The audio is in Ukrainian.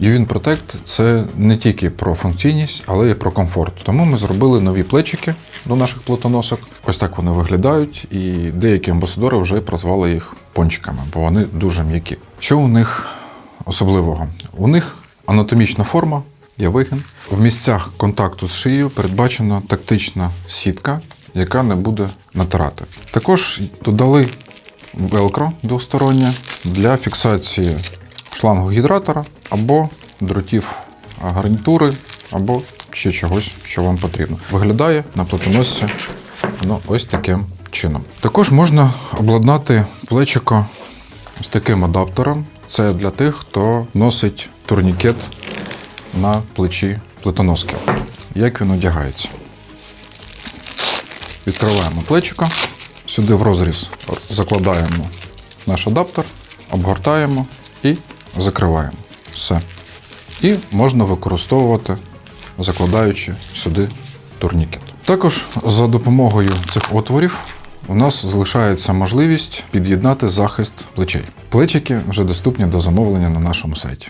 UVIN Protect – це не тільки про функційність, але й про комфорт. Тому ми зробили нові плечики до наших плитоносок. Ось так вони виглядають, і деякі амбасадори вже прозвали їх пончиками, бо вони дуже м'які. Що у них особливого? У них анатомічна форма, є вигін. В місцях контакту з шиєю передбачена тактична сітка, яка не буде натирати. Також додали велкро двостороннє для фіксації шлангу гідратора або дротів гарнітури, або ще чогось, що вам потрібно. Виглядає на плитоносці воно ось таким чином. Також можна обладнати плечико з таким адаптером. Це для тих, хто носить турнікет на плечі плитоноски. Як він одягається? Відкриваємо плечико, сюди в розріз закладаємо наш адаптер, обгортаємо і закриваємо. Все. І можна використовувати, закладаючи сюди турнікет. Також за допомогою цих отворів у нас залишається можливість під'єднати захист плечей. Плечики вже доступні до замовлення на нашому сайті.